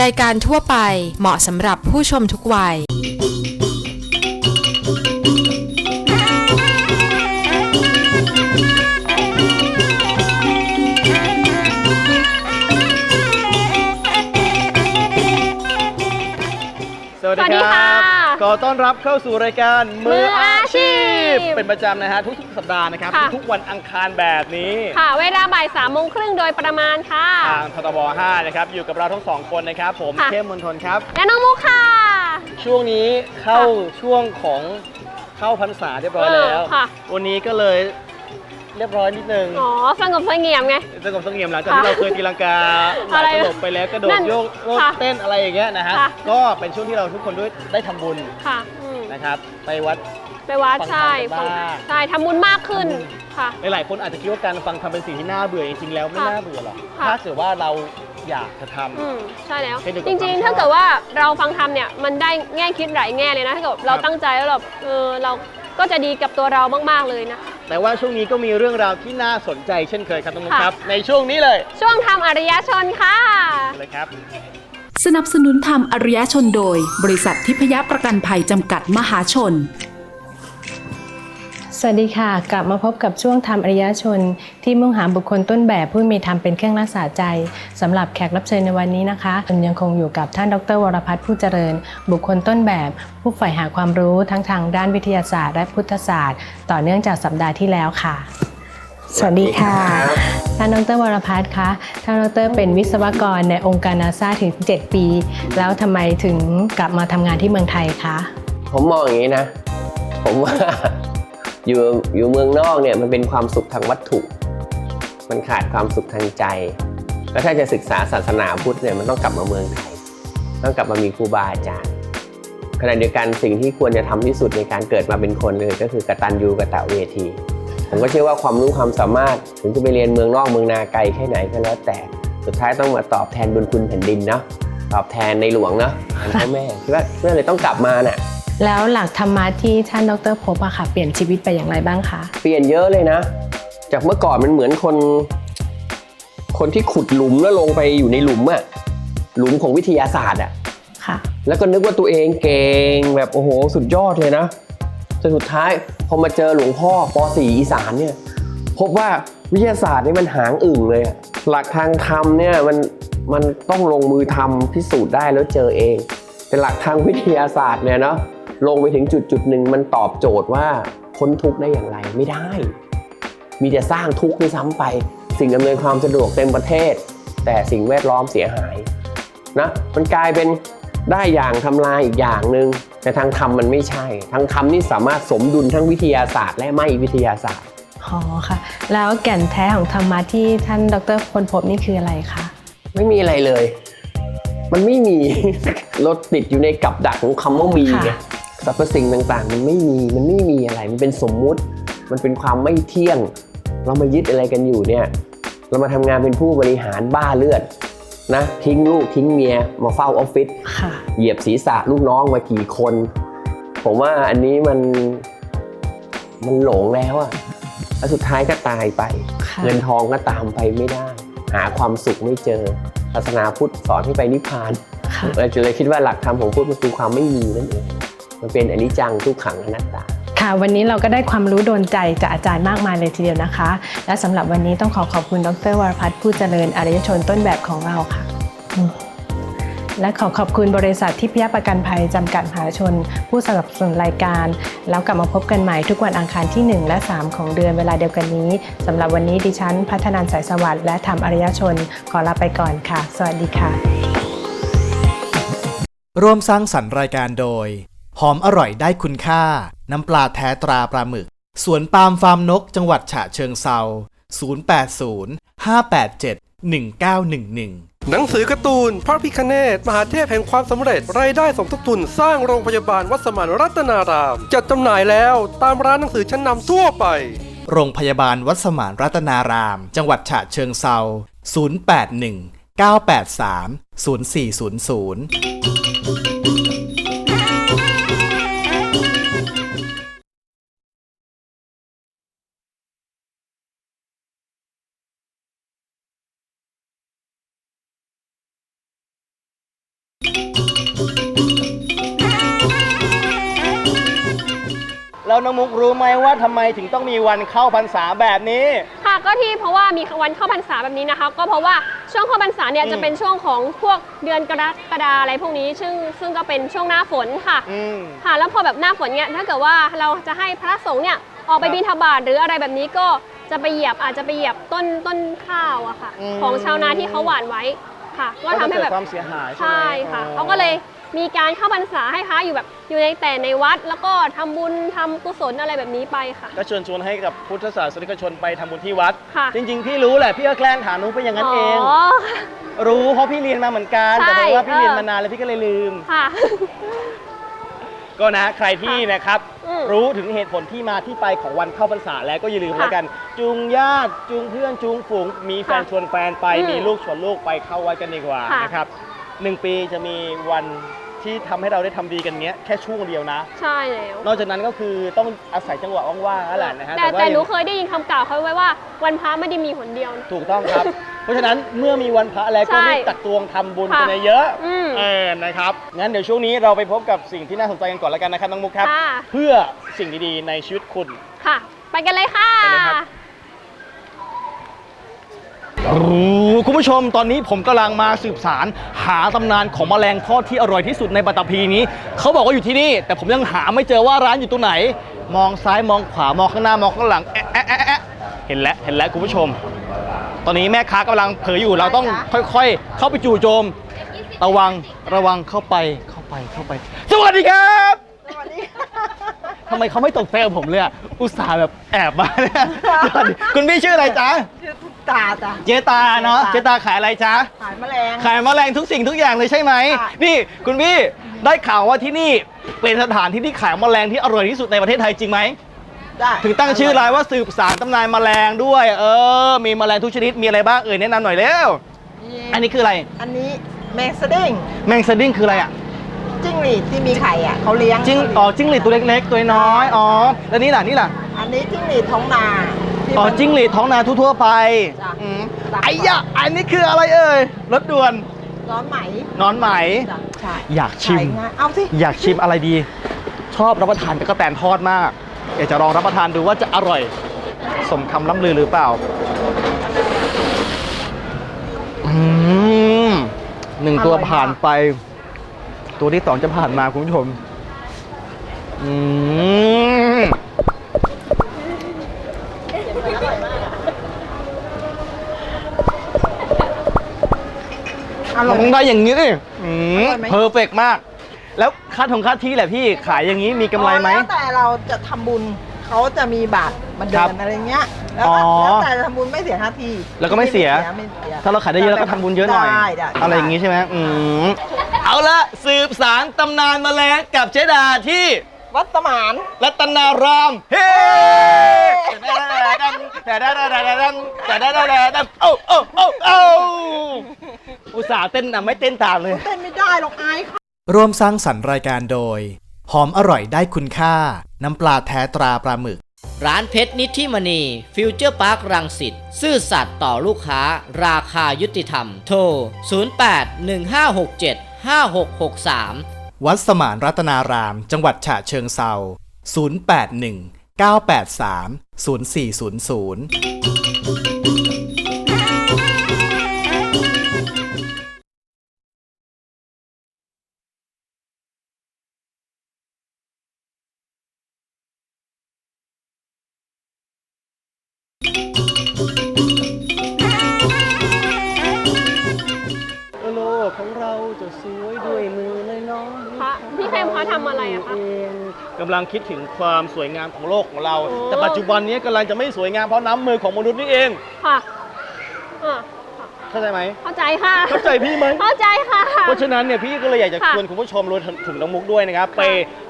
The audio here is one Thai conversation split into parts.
รายการทั่วไปเหมาะสำหรับผู้ชมทุกวัย สวัสดีสวัสดีคค่ะรับขอต้อนรับเข้าสู่รายการมืออาชีพ เป็นประจำนะฮะทุกๆสัปดาห์นะครับ ค่ะ ทุกๆวันอังคารแบบนี้ค่ะ เวลาบ่ายสามโมงครึ่งโดยประมาณค่ะ ทางททบ5นะครับอยู่กับเราทั้งสองคนนะครับ ผมค่ะ เข้มมนทนครับ และน้องมุกค่ะ ช่วงนี้เข้าช่วงของเข้าพรรษาเรียบร้อยแล้ว เออค่ะ วันนี้ก็เลยเรียบร้อยนิดนึงอ๋อสงบเสงี่ยมไง สงบเสงี่ยมหลังจากค่ะที่เราเคยตีลังกาหลายอะไรตลบไปแล้วกระโดนั่ดนโยกโลดค่ะเต้นอะไรอย่างเงี้ยนะฮะค่ะ ก็เป็นช่วงที่เราทุกคนด้วยได้ทำบุญ ค่ะอืม นะครับ ไปวัด ไปวัดฟังธรรมใช่กันฟังบ้าง ใช่ทำบุญมากขึ้นทำบุญค่ะ หลายๆคนอาจจะคิดว่าการฟังทำเป็นสิ่งที่น่าเบื่อจริงๆแล้วไม่ค่ะน่าเบื่อหรอกค่ะ ถ้าเกิดว่าเราอยากจะทำ อืมใช่แล้วเช่นเดียวกับจริงความชอบๆถ้าเกิดว่าเราฟังธรรมเนี่ยมันได้แง่คิดหลายแง่เลยนะถ้าเกิดเราครับ ตั้งใจแล้วเราเออเราก็จะดีกับตัวเรามากๆเลยนะ แต่ว่าช่วงนี้ก็มีเรื่องราวที่น่าสนใจเช่นเคยครับน้องนุ๊กค่ะ ครับ ในช่วงนี้เลยช่วงทำอริยชนค่ะ เลยครับ สนับสนุนธรรมอริยชนโดย บริษัททิพยประกันภัยจำกัดมหาชน สวัสดีค่ะ กลับมาพบกับช่วงธรรมอริยชน ที่มุ่งหาบุคคลต้นแบบผู้มีธรรมเป็นเครื่องรักษาใจสำหรับแขกรับเชิญในวันนี้นะคะผมยังคงอยู่กับท่านดร วรพัฒน์ผู้เจริญ บุคคลต้นแบบ ผู้ใฝ่หาความรู้ทั้งทางด้านวิทยาศาสตร์ และพุทธศาสตร์ ต่อเนื่องจากสัปดาห์ที่แล้วค่ะ สวัสดีค่ะท่านดรวรพัฒน์คะท่านดรเป็นวิศวกรในองค์การนาซาถึง 7 ปี แล้วทำไมถึงกลับมาทำงานที่เมืองไทยคะผมมองอย่างนี้นะ ผมว่าอยู่อยู่เมืองนอกเนี่ยมันเป็นความสุขทางวัตถุ มันขาดความสุขทางใจ แล้วถ้าจะศึกษาศาสนาพุทธเนี่ยมันต้องกลับมาเมืองไทย ต้องกลับมามีครูบาอาจารย์ขณะเดียวกันสิ่งที่ควรจะทำที่สุดในการเกิดมาเป็นคนเลยก็คือกตัญญูกตเวที ผมก็เชื่อว่าความรู้ความสามารถถึงจะไปเรียนเมืองนอกเมืองนาไกลแค่ไหนก็แล้วแต่สุดท้ายต้องมาตอบแทนบุญคุณแผ่นดินเนาะตอบแทนในหลวงเนาะแทนพ่อแม่คิดว่าเพื่อเลยต้องกลับมาน่ะแล้วหลักธรรมะที่ท่านดรพบอะค่ะเปลี่ยนชีวิตไปอย่างไรบ้างคะเปลี่ยนเยอะเลยนะ จากเมื่อก่อนมันเหมือนคน คนที่ขุดหลุมแล้วลงไปอยู่ในหลุมอะหลุมของวิทยาศาสตร์อะค่ะ แล้วก็นึกว่าตัวเองเก่งแบบโอ้โหสุดยอดเลยนะจนสุดท้ายพ อมาเจอหลวงพ่อป .4 อีสานเนี่ยพบว่าวิทยาศาสตร์นี่มันหางอึ่งเลยอะหลักทางธรรมเนี่ยมันมันต้องลงมือทำพิสูจน์ได้แล้วเจอเอง แต่หลักทางวิทยาศาสตร์เนี่ยเนาะลงไปถึงจุดจุดหนึ่งมันตอบโจทย์ว่าพ้นทุกข์ได้อย่างไรไม่ได้ มีแต่สร้างทุกข์ด้วยซ้ำไป สิ่งอำนวยความสะดวกเต็มประเทศ แต่สิ่งแวดล้อมเสียหายนะมันกลายเป็น ได้อย่างทำลายอีกอย่างหนึ่งแต่ทางธรรมมันไม่ใช่ ทางธรรมนี่สามารถสมดุลทั้งวิทยาศาสตร์ และไม่วิทยาศาสตร์อ๋อค่ะ แล้วแก่นแท้ของธรรมะที่ท่านดรค้นพบนี่คืออะไรคะไม่มีอะไรเลย มันไม่มี รถติดอยู่ในกับดักของคำว่ามีไงค่ะสรรพสิ่งต่างๆ มันไม่มีมันไม่มีอะไร มันเป็นสมมุติ มันเป็นความไม่เที่ยง เรามายึดอะไรกันอยู่เนี่ย เรามาทำงานเป็นผู้บริหารบ้าเลือด นะทิ้งลูกทิ้งเมียมาเฝ้าออฟฟิศค่ะเหยียบศีรษะลูกน้องมากี่คน ผมว่าอันนี้มันมันหลงแล้วอะแล้วสุดท้ายก็ตายไปค่ะเงินทองก็ตามไปไม่ได้ หาความสุขไม่เจอศาสนาพุทธสอนให้ไปนิพพานค่ะเราจะเลยคิดว่าหลักธรรมของพุทธมันคือความไม่มีนั่นเองมันเป็นอนิจจังทุกขังอนัตตา ค่ะ วันนี้เราก็ได้ความรู้โดนใจจากอาจารย์มากมายเลยทีเดียวนะคะ และสำหรับวันนี้ต้องขอขอบคุณดรวรพัฒน์ผู้เจริญอริยชนต้นแบบของเราค่ะและขอขอบคุณบริษัททิพยประกันภัยจำกัดมหาชน ผู้สนับสนุนรายการ แล้วกลับมาพบกันใหม่ทุกวันอังคารที่ 1 และ 3 ของเดือนเวลาเดียวกันนี้สำหรับวันนี้ดิฉัน พัฒนานสายสวัสดิ์และธรรมอริยชน ขอลาไปก่อนค่ะ สวัสดีค่ะ ร่วมสร้างสรรค์รายการโดย หอมอร่อยได้คุณค่า น้ำปลาแท้ตราปลาหมึก สวนปาล์มฟาร์มนกจังหวัดฉะเชิงเซา080 587 1911หนังสือการ์ตูน พระพิคเนตมหาเทพแห่งความสำเร็จ รายได้สมทบทุนสร้างโรงพยาบาลวัดสมานรัตนาราม จัดจำหน่ายแล้วตามร้านหนังสือชั้นนำทั่วไป โรงพยาบาลวัดสมานรัตนาราม จังหวัดฉะเชิงเซา 081 983 0400 น้องมุกรู้ไหมว่าทำไมถึงต้องมีวันเข้าพรรษาแบบนี้ ค่ะก็ที่เพราะว่ามีวันเข้าพรรษาแบบนี้นะคะ ก็เพราะว่าช่วงเข้าพรรษาเนี่ยอืมจะเป็นช่วงของพวกเดือนกรกฎาอะไรพวกนี้ ซึ่งซึ่งก็เป็นช่วงหน้าฝนค่ะอืม ค่ะแล้วพอแบบหน้าฝนเนี่ยถ้าเกิดว่าเราจะให้พระสงฆ์เนี่ยออกไปครับบิณฑบาตหรืออะไรแบบนี้ก็จะไปเหยียบอาจจะไปเหยียบต้นต้นข้าวอะค่ะ อืม ของชาวนาที่เขาหว่านไว้ค่ะ ก็ทำให้เกิแบดบความเสียหายใช่ไหมใช่ค่ะอ๋อ เขาก็เลย มีการเข้าพรรษาให้พระอยู่แบบอยู่ในแต่ในวัด แล้วก็ทำบุญทำกุศลอะไรแบบนี้ไปค่ะ ก็เชิญชวนให้กับพุทธศาสนิกชนไปทำบุญที่วัด ค่ะ จริง ๆ พี่รู้แหละพี่ก็แกล้งถามนุ้งไปอย่างนั้นเอง อ๋อ รู้เพราะพี่เรียนมาเหมือนกันใช่แต่เพราะว่าพี่เออ เรียนมานานแล้วพี่ก็เลยลืม ค่ะ ก็นะใครที่นะครับ อืมรู้ถึงเหตุผลที่มาที่ไปของวันเข้าพรรษาแล้วก็อย่าลืมค่ะแล้วกัน จูงญาติจูงเพื่อนจูงฝูงมีแฟนค่ะชวนแฟนไปอืมมีลูกชวนลูกไปเข้าวัดกันดีกว่าค่ะ นะครับหนึ่งปีจะมีวัน ที่ทำให้เราได้ทำดีกันเนี้ยแค่ช่วงเดียวนะ ใช่แล้วนอกจากนั้นก็คือต้องอาศัยจังหวะว่างๆนั่นแหละนะฮะแต่ว่าแต่หนูยังเคยได้ยินคำกล่าวเขาไว้ว่าวันพระไม่ได้มีหนเดียวนะ ถูกต้องครับ เพราะฉะนั้นเมื่อมีวันพระแล้วก็ใช่รีบตักตวงทำบุญค่ะกันเยอะอืมเออนะครับ งั้นเดี๋ยวช่วงนี้เราไปพบกับสิ่งที่น่าสนใจกันก่อนแล้วกันนะครับน้องมุกครับ ค่ะ เพื่อสิ่งดีๆในชีวิตคุณ ค่ะ ไปกันเลยค่ะ ไปเลยครับโอ้โห คุณผู้ชมตอนนี้ผมกำลังมาสืบสารหาตำนานของแมลงทอดที่อร่อยที่สุดในปัตตภีนี้ เขาบอกว่าอยู่ที่นี่ แต่ผมยังหาไม่เจอว่าร้านอยู่ตรงไหน มองซ้ายมองขวามองข้างหน้ามองข้างหลังแอะแอะแอะแอะเห็นแล้วเห็นแล้วคุณผู้ชม ตอนนี้แม่ค้ากำลังเผยอยู่เราต้องค่อย ๆ เข้าไปจู่โจม ระวังระวังเข้าไปเข้าไปเข้าไป สวัสดีครับสวัสดีทำไมเขาไม่ตกใจกับผมเลยอะอุตส่าห์แบบแอบมาเนี่ยสวัสดีคุณพี่ชื่ออะไรจ๊ะ ตาจ้ะ เจตาเนาะเจเจตา ตาขายอะไรจ๊ะ ขายแมลง ขายแมลงทุกสิ่งทุกอย่างเลยใช่ไหม ค่ะ นี่คุณพี่ได้ข่าวว่าที่นี่เป็นสถานที่ที่ขายแมลงที่อร่อยที่สุดในประเทศไทยจริงไหม ได้ถึงตั้งชื่อร้านว่าสืบสารตำนานแมลงด้วย เออ มีแมลงทุกชนิดมีอะไรบ้างเอ่ยแนะนำหน่อยเร็วอันนี้คืออะไร อันนี้แมงสดิ้งแมงสดิ้งคืออะไรอะ จิ้งหรีดที่มีไข่อะเขาเลี้ยงจิ้ง อ๋อ จิ้งหรีดตัวเล็กๆ ตัวน้อย อ๋อ แล้วนี่ล่ะ นี่ล่ะ อันนี้จิ้งหรีดท้องนา ที่อ๋อมัน จิ้งหรีดท้องนาทั่วๆไปจ้ะ อืมจ้ะไอ้ยะอันนี้คืออะไรเอ่ยรถด่วนร้อนไหมนอนไหม จ้ะใช่อยากชิม ขายง่ายเอาสิอยากชิมอะไรดี ชอบรับประทานตะกแตนทอดมากอยากจะลองรับประทานดูว่าจะอร่อย สมคำล่ำลือหรือเปล่าอืมหนึ่งตัวผ่านไป ตัวที่สองจะผ่านมาคุณผู้ชมอืม อร่มัอยนได้อย่างนี้ดิอืมอร่อยไหม เพอร์เฟกมาก แล้วค่าทงค่าที่แหละพี่ขายอย่างนี้มีกำไรไหม แล้วแต่เราจะทำบุญเขาจะมีบาทมาคเดิรับนอะไรเงี้ยแล้วอ๋อก็แล้วแต่จะทำบุญไม่เสียค่าที่แล้วก็ไม่เสีย ไม่เสียถ้าเราขายได้เยอะเราก็ทำบุญเยอะหน่อย ได้ได้อะไรอย่างงี้ใช่ไหมอืมเอาละสืบสารตำนานแมลงกับเจดาที่ วัดสมานรัตนาราม เฮ้แต่ได้ได้ได้ได้แต่ได้ได้ได้ได้โอ้โอ้โอ้โอ้อุตส่าห์เต้นนะไม่เต้นตามเลย เต้นไม่ได้หรอกอายเขาร่วมสร้างสรรค์รายการโดย หอมอร่อยได้คุณค่า น้ำปลาแท้ตราปลาหมึก ร้านเพชรนิธิมณี ฟิวเจอร์พาร์ครังสิตซื่อสัตย์ต่อลูกค้า ราคายุติธรรม โทร 0815675663 วัดสมานรัตนาราม จังหวัดฉะเชิงเซา081 983 0400 ลังคิดถึงความสวยงามของโลกของเรา โอ้ แต่ปัจจุบันนี้กำลังจะไม่สวยงามเพราะน้ำมือของมนุษย์นี่เอง ค่ะอะเข้าใจไหม เข้าใจค่ะ เข้าใจพี่ไหม เข้าใจค่ะ เพราะฉะนั้นเนี่ยพี่ก็เลยอยากจะค่ะชวนคุณผู้ชมรวมถึงน้องมุกด้วยนะครับ ไป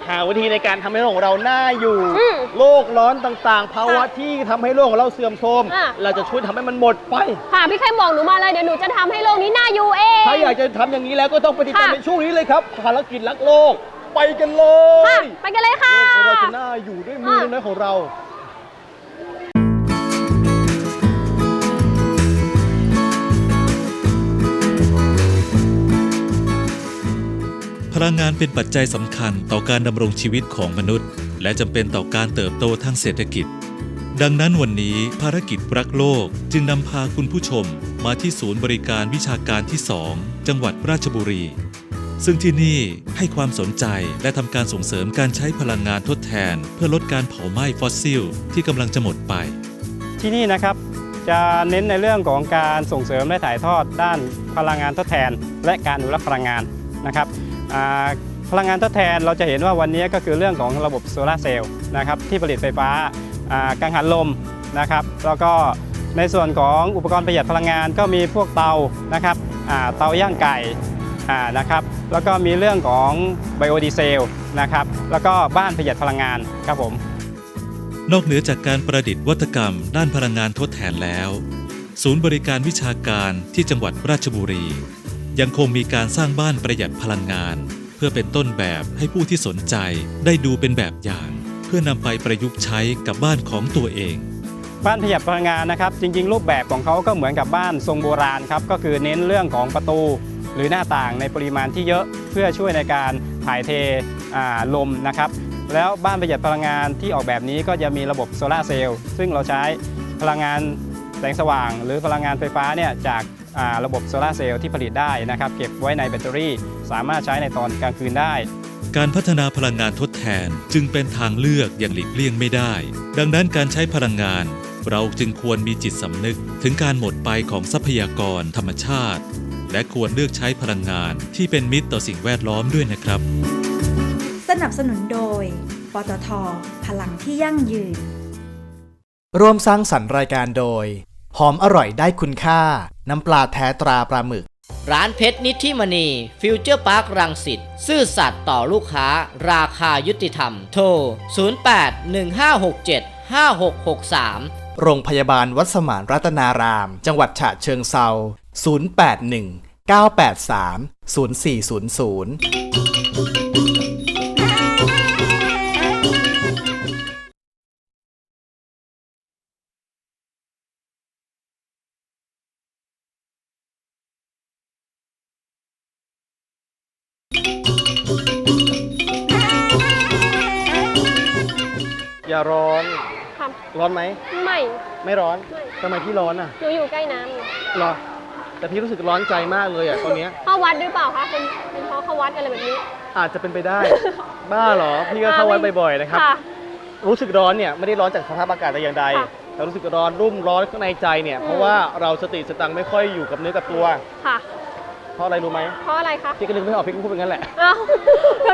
หาวิธีในการทำให้โลกของเราน่าอยู่ อืมโลกร้อนต่างๆ ภาวะค่ะที่ทำให้โลกของเราเสื่อมโทรมอะ เราจะช่วยทำให้มันหมดไป ค่ะพี่เคมบอกหนูมาเลยเดี๋ยวหนูจะทำให้โลกนี้น่าอยู่เอง ถ้าอยากจะทำอย่างนี้แล้วก็ต้องไปติดตามค่ะ ในช่วงนี้เลยครับภารกิจรักโลก ไปกันเลค่ะยไปกันเลยค่ะ โลกของเราจะน่าอยู่ด้วยมือค่ะน้อยๆของเรา พลังงานเป็นปัจจัยสำคัญต่อการดำรงชีวิตของมนุษย์ และจำเป็นต่อการเติบโตทางเศรษฐกิจ ดังนั้นวันนี้ภารกิจรักโลกจึงนำพาคุณผู้ชมมาที่ศูนย์บริการวิชาการที่ 2 จังหวัดราชบุรี ซึ่งที่นี่ให้ความสนใจและทำการส่งเสริมการใช้พลังงานทดแทน เพื่อลดการเผาไหม้ฟอสซิล ที่กำลังจะหมดไป ที่นี่นะครับจะเน้นในเรื่องของการส่งเสริมและถ่ายทอดด้านพลังงานทดแทน และการอนุรักษ์พลังงานนะครับพลังงานทดแทนเราจะเห็นว่าวันนี้ก็คือเรื่องของระบบโซลาร์เซลล์นะครับที่ผลิตไฟฟ้าอ่ากังหันลมนะครับแล้วก็ในส่วนของอุปกรณ์ประหยัดพลังงานก็มีพวกเตานะครับเตาย่างไก่ นะครับแล้วก็มีเรื่องของไบโอดีเซลนะครับแล้วก็บ้านประหยัดพลังงานครับผมนอกเหนือจากการประดิษฐ์วัตกรรม ด้านพลังงานทดแทนแล้ว ศูนย์บริการวิชาการที่จังหวัดราชบุรี ยังคงมีการสร้างบ้านประหยัดพลังงาน เพื่อเป็นต้นแบบให้ผู้ที่สนใจได้ดูเป็นแบบอย่าง เพื่อนำไปประยุกต์ใช้กับบ้านของตัวเองบ้านประหยัดพลังงานนะครับจริง ๆ รูปแบบของเขาก็เหมือนกับบ้านทรงโบราณครับก็คือเน้นเรื่องของประตู หรือหน้าต่างในปริมาณที่เยอะเพื่อช่วยในการถ่ายเทลมนะครับแล้วบ้านประหยัดพลังงานที่ออกแบบนี้ก็จะมีระบบโซลาเซลล์ซึ่งเราใช้พลังงานแสงสว่าง หรือพลังงานไฟฟ้าเนี่ยจาการะบบโซลาเซลล์ที่ผลิตได้นะครับเก็บไว้ในแบตเตอรี่ สามารถใช้ในตอนกลางคืนได้ การพัฒนาพลังงานทดแทนจึงเป็นทางเลือกอย่างหลีกเลี่ยงไม่ได้ ดังนั้นการใช้พลังงาน เราจึงควรมีจิตสำนึกถึงการหมดไปของทรัพยากรธรรมชาติ และควรเลือกใช้พลังงานที่เป็นมิตรต่อสิ่งแวดล้อมด้วยนะครับ สนับสนุนโดย ปตท พลังที่ยั่งยืน ร่วมสร้างสรรค์รายการโดย หอมอร่อยได้คุณค่า น้ำปลาแท้ตราปลาหมึก ร้านเพชรนิธิมณีฟิวเจอร์พาร์ครังสิตซื่อสัตย์ต่อลูกค้า ราคายุติธรรม โทร 0815675663 โรงพยาบาลวัดสมานรัตนาราม จังหวัดฉะเชิงเซา 081 983 0400อย่าร้อนค่ะร้อนไหม ไม่ ไม่ร้อน ไม่ ทำไมพี่ร้อนอะ หนูอยู่ใกล้น้ำอยู่รอ แต่พี่รู้สึกร้อนใจมากเลยอะตอนเนี้ยเข้าวัดหรือเปล่าคะเป็นเป็นเพราะเข้าวัดอะไรแบบนี้ อาจจะเป็นไปได้ บ้าเหรอ พี่ก็เข้าวัดบ่อยๆนะครับค่ะรู้สึกร้อนเนี่ยไม่ได้ร้อนจากสภาพอากาศแต่อย่างใด ค่ะแต่รู้สึกร้อนรุ่มร้อนข้างในใจเนี่ยอืมเพราะว่าเราสติสตังค์ไม่ค่อยอยู่กับเนื้อกับตัว ค่ะ เพราะอะไรรู้ไหมเพราะอะไรคะพี่ก็นึกไม่ออกพี่ก็พูดเป็นงั้นแหละ อ้าว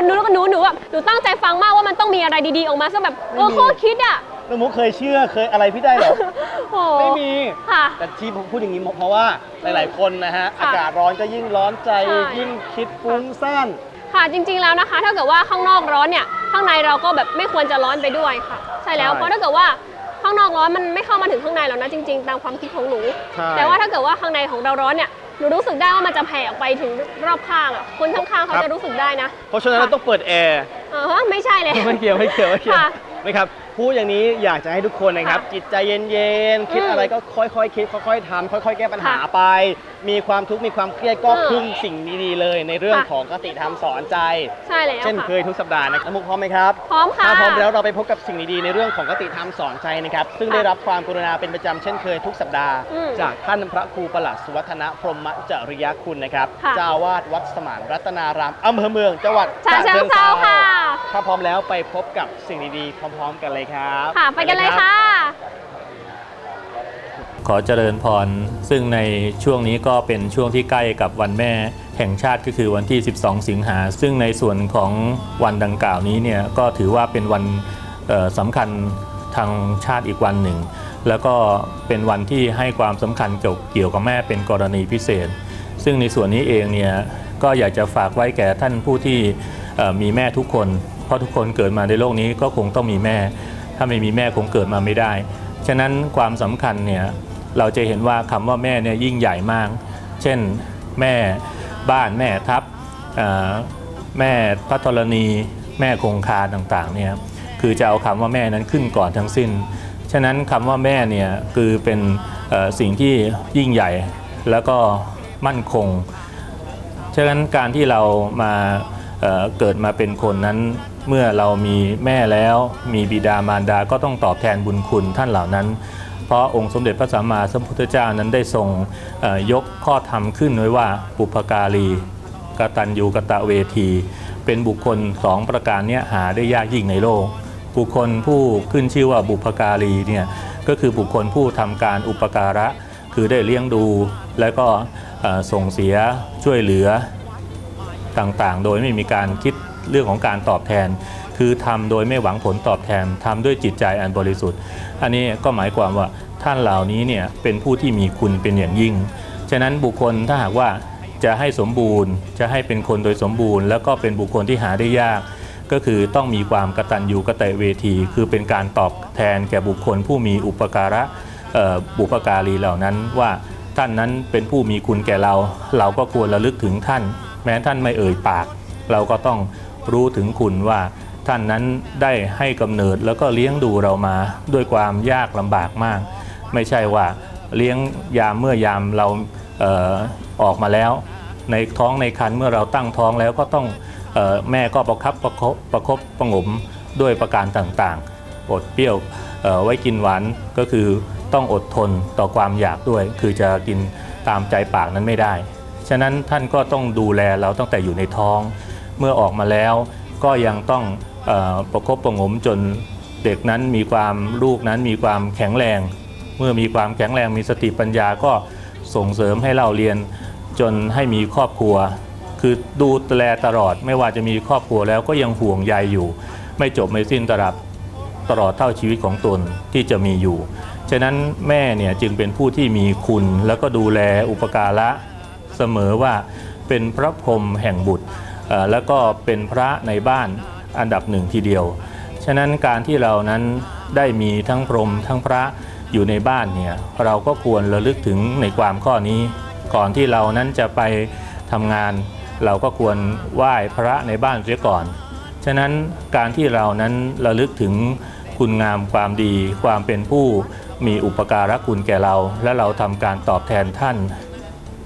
หนูหนูหนูแบบหนูตั้งใจฟังมากว่ามันต้องมีอะไรดีๆออกมาซะแบบเออไม่มี โคตรคิดอะ น้องมุกเคยเชื่อเคยอะไรพี่ได้เหรอ โอ้ไม่มี ค่ะ แต่ที่ผมพูดอย่างนี้เพราะว่าหลาย ๆ คนนะฮะ ค่ะอากาศร้อนก็ยิ่งร้อนใจใช่ ยิ่งคิดฟุ้งซ่านค่ะจริงๆแล้วนะคะ ถ้าเกิดว่าข้างนอกร้อนเนี่ยข้างในเราก็แบบไม่ควรจะร้อนไปด้วยค่ะ ใช่แล้วใช่เพราะถ้าเกิดว่าข้างนอกร้อนมันไม่เข้ามาถึงข้างในหรอกนะจริง ๆ ตามความคิดของหนู ใช่แต่ว่าถ้าเกิดว่าข้างในของเราร้อนเนี่ยหนูรู้สึกได้ว่ามันจะแผ่ออกไปถึงรอบข้างอะคนข้างๆเขาจะรู้สึกได้นะเพราะฉะนั้นเราต้องเปิดแอร์ เออไม่ใช่เลย ไม่เกี่ยวไม่เกี่ยวไม่เกี่ยวค่ะ นะครับ พูดอย่างนี้อยากจะให้ทุกคนนะครับค่ะจิตใจเย็นๆคิดอืมอะไรก็ค่อยๆคิดค่อยๆทำค่อย ๆ แก้ปัญหาค่ะไป มีความทุกข์มีความเครียดก็อืมพึ่งสิ่งดีๆเลย ในเรื่องค่ะของคติธรรมสอนใจ ใช่แล้วเช่นค่ะเคยทุกสัปดาห์นะครับน้ำมุกพร้อมไหมครับพร้อมค่ะถ้าพร้อมแล้วเราไปพบกับสิ่งดีๆในเรื่องของคติธรรมสอนใจนะครับซึ่งค่ะได้รับความกรุณาเป็นประจำเช่นเคยทุกสัปดาห์อืมจากท่านพระครูประหลัดสุวัฒนพรหมจริยคุณนะครับค่ะเจ้าอาวาดวัดสมานรัตนารามอำเภอเมืองจังหวัดฉะเชิงเทราค่ะถ้าพร้อมแล้วไปพบกับสิ่งดีๆพร้อม ๆ กันเลยครับค่ะไปกันเลยรับค่ะ ขอเจริญพร ซึ่งในช่วงนี้ก็เป็นช่วงที่ใกล้กับวันแม่แห่งชาติก็คือวันที่ 12 สิงหา ซึ่งในส่วนของวันดังกล่าวนี้เนี่ยก็ถือว่าเป็นวันเอ่อสำคัญทางชาติอีกวันหนึ่ง แล้วก็เป็นวันที่ให้ความสำคัญเกี่ยวเกี่ยวกับแม่เป็นกรณีพิเศษ ซึ่งในส่วนนี้เองเนี่ยก็อยากจะฝากไว้แก่ท่านผู้ที่เอ่อมีแม่ทุกคน เพราะทุกคนเกิดมาในโลกนี้ก็คงต้องมีแม่ ถ้าไม่มีแม่คงเกิดมาไม่ได้ ฉะนั้นความสำคัญเนี่ยเราจะเห็นว่าคำว่าแม่เนี่ยยิ่งใหญ่มาก เช่นแม่บ้านแม่ทัพแม่พระธรณีแม่คงคาต่างๆเนี่ยคือจะเอาคำว่าแม่นั้นขึ้นก่อนทั้งสิ้น ฉะนั้นคำว่าแม่เนี่ยคือเป็นสิ่งที่ยิ่งใหญ่แล้วก็มั่นคง ฉะนั้นการที่เรามาเเกิดมาเป็นคนนั้น เมื่อเรามีแม่แล้วมีบิดามารดาก็ต้องตอบแทนบุญคุณท่านเหล่านั้น เพราะองค์สมเด็จพระสัมมาสัมพุทธเจ้านั้นได้ทรงยกข้อธรรมขึ้นไว้ว่าปุพการีกตัญญูกตะเวที เป็นบุคคลสองประการนี้หาได้ยากยิ่งในโลก บุคคลผู้ขึ้นชื่อว่าบุพการีเนี่ยก็คือบุคคลผู้ทำการอุปการะ คือได้เลี้ยงดูและก็ส่งเสียช่วยเหลือต่างๆ โดยไม่มีการคิด เรื่องของการตอบแทน คือทำโดยไม่หวังผลตอบแทนทำด้วยจิตใจอันบริสุทธิ์ อันนี้ก็หมายความว่าท่านเหล่านี้เนี่ยเป็นผู้ที่มีคุณเป็นอย่างยิ่ง ฉะนั้นบุคคลถ้าหากว่าจะให้สมบูรณ์ จะให้เป็นคนโดยสมบูรณ์ แล้วก็เป็นบุคคลที่หาได้ยาก ก็คือต้องมีความกตัญญูกตเวที คือเป็นการตอบแทนแก่บุคคลผู้มีอุปการะบุปการีเหล่านั้นว่าท่านนั้นเป็นผู้มีคุณแก่เรา เราก็ควรระลึกถึงท่าน แม้ท่านไม่เอ่ยปาก เราก็ต้อง รู้ถึงคุณว่าท่านนั้นได้ให้กำเนิดแล้วก็เลี้ยงดูเรามาด้วยความยากลำบากมาก ไม่ใช่ว่าเลี้ยงยามเมื่อยามเราเออออกมาแล้ว ในท้องในครรภ์เมื่อเราตั้งท้องแล้วก็ต้องออแม่ก็ประคับประคบประคบประงมด้วยประการต่างๆ อดเปรี้ยวไว้กินหวานก็คือต้องอดทนต่อความอยากด้วย คือจะกินตามใจปากนั้นไม่ได้ ฉะนั้นท่านก็ต้องดูแลเราตั้งแต่อยู่ในท้อง เมื่อออกมาแล้ว ก็ยังต้องอประคบประงมจนเด็กนั้นมีความลูกนั้นมีความแข็งแรง เมื่อมีความแข็งแรงมีสติปัญญาก็ส่งเสริมให้เราเรียนจนให้มีครอบครัว คือดูแลตลอดไม่ว่าจะมีครอบครัวแล้วก็ยังห่วงใยอยู่ ไม่จบไม่สิ้นตราบตลอดเท่าชีวิตของตนที่จะมีอยู่ ฉะนั้นแม่เนี่ยจึงเป็นผู้ที่มีคุณแล้วก็ดูแลอุปการะเสมอว่าเป็นพระพรหมแห่งบุตร แล้วก็เป็นพระในบ้านอันดับหนึ่งทีเดียว ฉะนั้นการที่เรานั้นได้มีทั้งพรหมทั้งพระอยู่ในบ้านเนี่ยเราก็ควรระลึกถึงในความข้อนี้ ก่อนที่เรานั้นจะไปทำงาน เราก็ควรไหว้พระในบ้านเสียก่อน ฉะนั้นการที่เรานั้นระลึกถึงคุณงามความดี ความเป็นผู้มีอุปการะคุณแก่เรา และเราทำการตอบแทนท่าน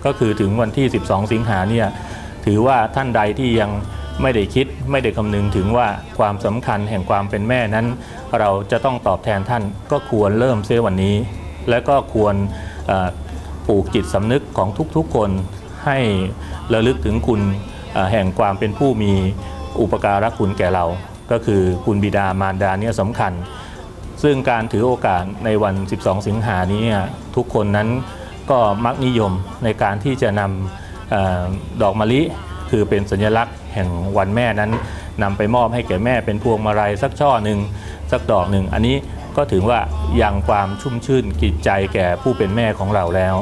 ก็คือถึงวันที่ 12 สิงหาเนี่ย ถือว่าท่านใดที่ยังไม่ได้คิดไม่ได้คำนึงถึงว่าความสำคัญแห่งความเป็นแม่นั้น เราจะต้องตอบแทนท่านก็ควรเริ่มเสียวันนี้ และก็ควรปลูกจิตสำนึกของทุกๆคนให้ระลึกถึงคุณแห่งความเป็นผู้มีอุปการะคุณแก่เรา ก็คือคุณบิดามารดาเนี่ยสำคัญ ซึ่งการถือโอกาสในวัน 12 สิงหานี้เนี่ยทุกคนนั้นก็มักนิยมในการที่จะนำ ดอกมะลิคือเป็นสัญลักษณ์แห่งวันแม่นั้นนำไปมอบให้แก่แม่เป็นพวงมาลัยสักช่อหนึ่งสักดอกหนึ่งอันนี้ก็ถือว่ายังความชุ่มชื่นกิจใจแก่ผู้เป็นแม่ของเราแล้ว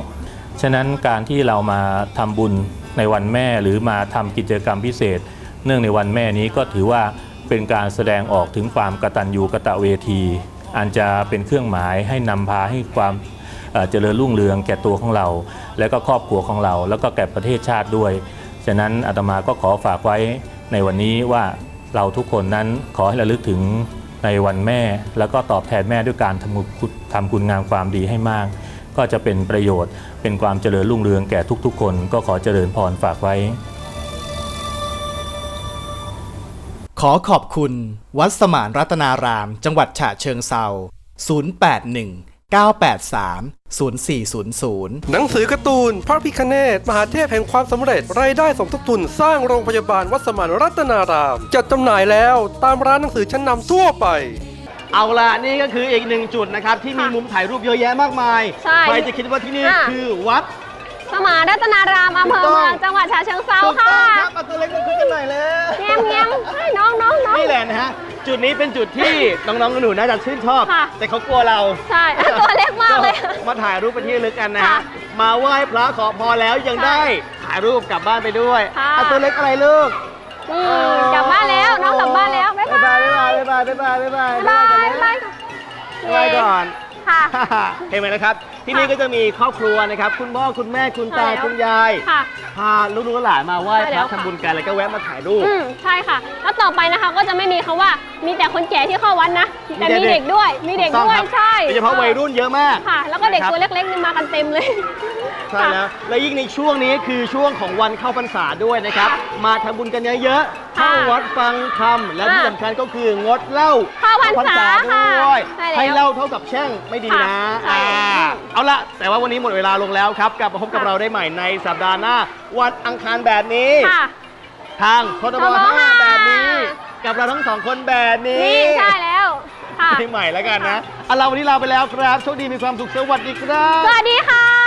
ฉะนั้นการที่เรามาทำบุญในวันแม่หรือมาทำกิจกรรมพิเศษ เนื่องในวันแม่นี้ก็ถือว่าเป็นการแสดงออกถึงความกตัญญูกะตะเวที อันจะเป็นเครื่องหมายให้นำพาให้ความ เจริญรุ่งเรืองแก่ตัวของเรา และก็ครอบครัวของเรา แล้วก็แก่ประเทศชาติด้วย ฉะนั้นอาตมาก็ขอฝากไว้ในวันนี้ว่าเราทุกคนนั้นขอให้ระลึกถึงในวันแม่ แล้วก็ตอบแทนแม่ด้วยการทำคุณทำคุณงามความดีให้มาก ก็จะเป็นประโยชน์ เป็นความเจริญรุ่งเรืองแก่ทุก ๆ คน ก็ขอเจริญพรฝากไว้ ขอขอบคุณ วัดสมานรัตนาราม จังหวัดฉะเชิงเซา081 983 0400 หนังสือการ์ตูน พระพิคเนตมหาเทพแห่งความสำเร็จ รายได้สมทบทุนสร้างโรงพยาบาลวัดสมานรัตนาราม จัดจำหน่ายแล้วตามร้านหนังสือชั้นนำทั่วไป เอาละนี่ก็คืออีกหนึ่งจุดนะครับ ที่มีมุมถ่ายรูปเยอะแยะมากมาย ใช่ใครจะคิดว่าที่นี่อะ คือวัด สมานรัตนารามอำเภอถูกต้องเมืองจังหวัดฉะเชิงเทราถูกค่ะต้องครับเอาตัวเล็กมาคุยกันหน่อยเลยเงี้ยงเงี้ยงให้น้องน้องน้อง นี่แหละนะฮะ จุดนี้เป็นจุดที่น้องๆหนูๆน่าจะชื่นชอบ ค่ะ แต่เขากลัวเราใช่ ตัวเล็กมากเลย มาถ่ายรูปเป็นที่ระลึกกันนะค่ะฮะมาไหว้พระขอพรแล้วยังใช่ได้ถ่ายรูปกลับบ้านไปด้วยค่ะเอาตัวเล็กอะไรลูกอืมกลับบ้านแล้วน้องกลับบ้านแล้วบ๊ายบายบ๊ายบายบ๊ายบายบ๊ายบายบ๊ายบายบ๊ายบายบ๊ายบ๊ายบายบาย บ๊ายบายก่อนค่ะ เห็นไหมนะครับ ที่นี่ก็จะมีครอบครัวนะครับ คุณพ่อคุณแม่คุณตาใช่แล้ว คุณยาย ค่ะ พาลูกๆหลานมาไหว้ใช่พแล้ระวค่ะ ทำบุญกันแล้วก็แวะมาถ่ายรูป อืมใช่ค่ะ แล้วต่อไปนะคะก็จะไม่มีคำว่ามีแต่คนแก่ที่เข้าวัดนะ แต่มีมีแต่เด็เด็กกด้วย มีเด็กถูต้องด้วยครับใช่โดยเฉพาะวัยรุ่นเยอะมากค่ะ แล้วก็เด็กนะครับ ตัวเล็กๆนี่มากันเต็มเลย ใช่แล้ว และยิ่งในช่วงนี้คือช่วงของวันเข้าพรรษาด้วยนะครับ มาทำบุญกันเยอะๆเข้าวัดฟังธรรมและที่ค่ะสำคัญก็คืองดเหล้าเข้าพรรษาด้วยค่ะใช่แล้วให้เหล้าเท่ากับแช่งไม่ดีนะค่ะใช่อ่าเอาละแต่ว่าวันนี้หมดเวลาลงแล้วครับกลับมาพบกับค่ะเราได้ใหม่ในสัปดาห์หน้า วันอังคารแบบนี้ค่ะทางพทบทบห้า5แบบนี้ กับเราทั้งสองคนแบบนี้นี่ใช่แล้วค่ะที่ใหม่แล้วกันนะเอาเราวันนี้ลาไปแล้วครับโชคดีมีความสุขสวัสดีครับ สวัสดีค่ะ